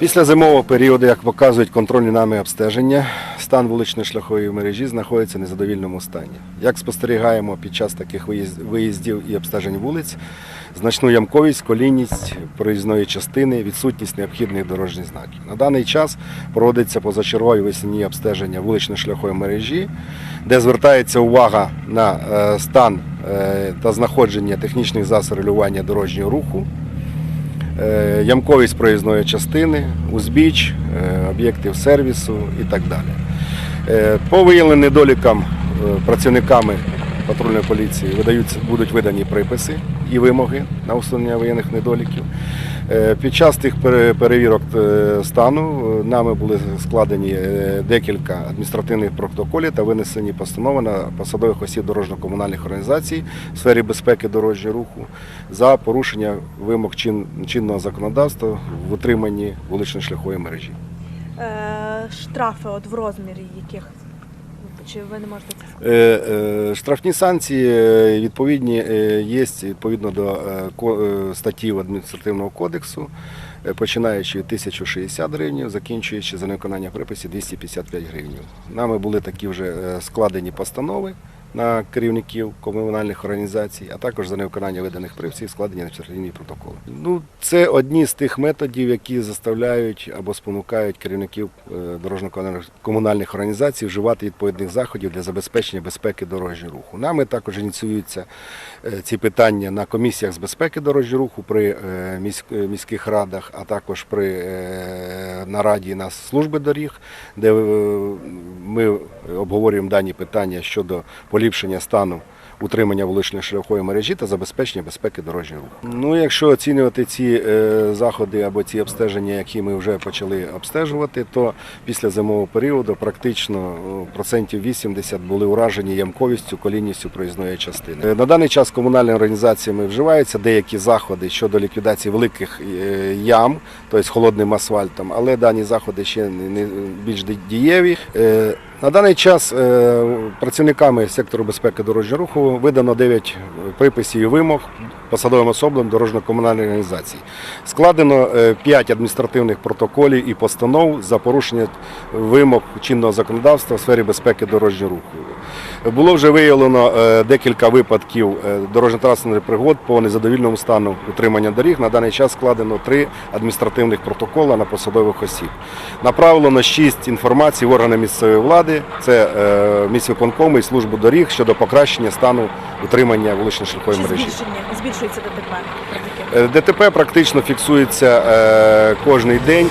Після зимового періоду, як показують контрольні нами обстеження, стан вуличної шляхової мережі знаходиться в незадовільному стані. Як спостерігаємо під час таких виїздів і обстежень вулиць, значну ямковість, колійність проїзної частини, відсутність необхідних дорожніх знаків. На даний час проводиться позачергові весняні обстеження вуличної шляхової мережі, де звертається увага на е, стан е, та знаходження технічних засобів регулювання дорожнього руху, ямковість проїзної частини, узбіч, е, об'єктів сервісу і так далі. Е, По виявленим недолікам е, працівниками патрульної поліції будуть видані приписи і вимоги на усунення воєнних недоліків. Е, Під час тих перевірок е, стану е, нами були складені декілька адміністративних протоколів та винесені постанови на посадових осіб дорожньо-комунальних організацій в сфері безпеки дорожнього руху за порушення вимог чинного законодавства в утриманні вуличної шляхової мережі. Штрафи от в розмірі яких? Чи ви не можете це? Е, е, Штрафні санкції е, відповідні є відповідно до статтів адміністративного кодексу, починаючи від 1060 гривень, закінчуючи за невиконання приписів 255 гривень. Нами були такі вже складені постанови на керівників комунальних організацій, а також за невиконання виданих приписів складені адміністративні протоколи. Ну, це одні з тих методів, які заставляють або спонукають керівників е, дорожньо-комунальних організацій вживати відповідних заходів для забезпечення безпеки дорожнього руху. Нами також ініціюються е, ці питання на комісіях з безпеки дорожнього руху при е, міських радах, а також при нараді на служби доріг, де ми обговорюємо дані питання щодо поліпшення стану утримання вуличної шляхової мережі та забезпечення безпеки дорожнього руху. Ну, якщо оцінювати ці е, заходи або ці обстеження, які ми вже почали обстежувати, то після зимового періоду практично процентів 80 були уражені ямковістю, колінністю проїзної частини. Е, На даний час комунальними організаціями вживаються деякі заходи щодо ліквідації великих е, ям, тобто холодним асфальтом, але дані заходи ще не більш дієві. Е, на даний час е, працівниками сектору безпеки дорожнього руху видано 9 приписів і вимог посадовим особам дорожньо-комунальної організації. Складено 5 адміністративних протоколів і постанов за порушення вимог чинного законодавства в сфері безпеки дорожнього руху. Було вже виявлено е, декілька випадків е, дорожньо-транспортних пригод по незадовільному стану утримання доріг. На даний час складено три адміністративних протоколи на посадових осіб. Направлено шість інформацій в органи місцевої влади, це е, міськвиконкоми і службу доріг щодо покращення стану утримання вуличної шляхової мережі. збільшується ДТП? ДТП практично фіксується кожний день.